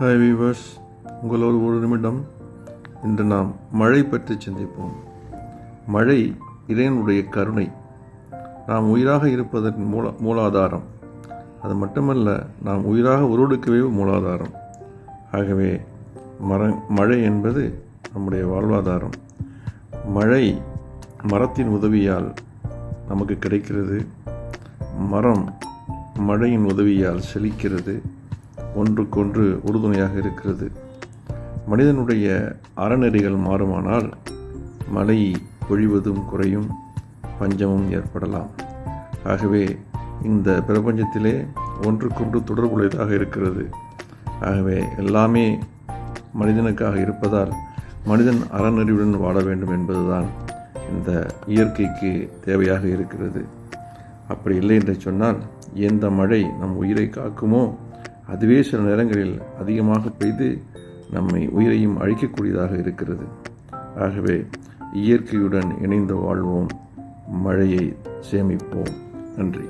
Hi viewers உங்களோடு ஒரு நிமிடம் இன்று நாம் மழை பற்றி சிந்திப்போம். மழை இறைவனுடைய கருணை. நாம் உயிராக இருப்பதன் மூல மூலாதாரம். அது மட்டுமல்ல நாம் உயிராக உருவெடுக்கவே மூலாதாரம். ஆகவே மர மழை என்பது நம்முடைய வாழ்வாதாரம். மழை மரத்தின் உதவியால் நமக்கு கிடைக்கிறது. மரம் மழையின் உதவியால் செழிக்கிறது. ஒன்றுக்கொன்று உறுதுணையாக இருக்கிறது. மனிதனுடைய அறநெறிகள் மாறுமானால் மழை பொழிவதும் குறையும் பஞ்சமும் ஏற்படலாம். ஆகவே இந்த பிரபஞ்சத்திலே ஒன்றுக்கொன்று தொடர்புடையதாக இருக்கிறது. ஆகவே எல்லாமே மனிதனுக்காக இருப்பதால் மனிதன் அறநெறியுடன் வாழ வேண்டும் என்பதுதான் இந்த இயற்கைக்கு தேவையாக இருக்கிறது. அப்படி இல்லை என்று சொன்னால் எந்த மழை நம் உயிரை காக்குமோ அதுவே சில நேரங்களில் அதிகமாக பெய்து நம்மை உயிரையும் அழிக்கக்கூடியதாக இருக்கிறது. ஆகவே இயற்கையுடன் இணைந்து வாழ்வோம். மழையை சேமிப்போம். நன்றி.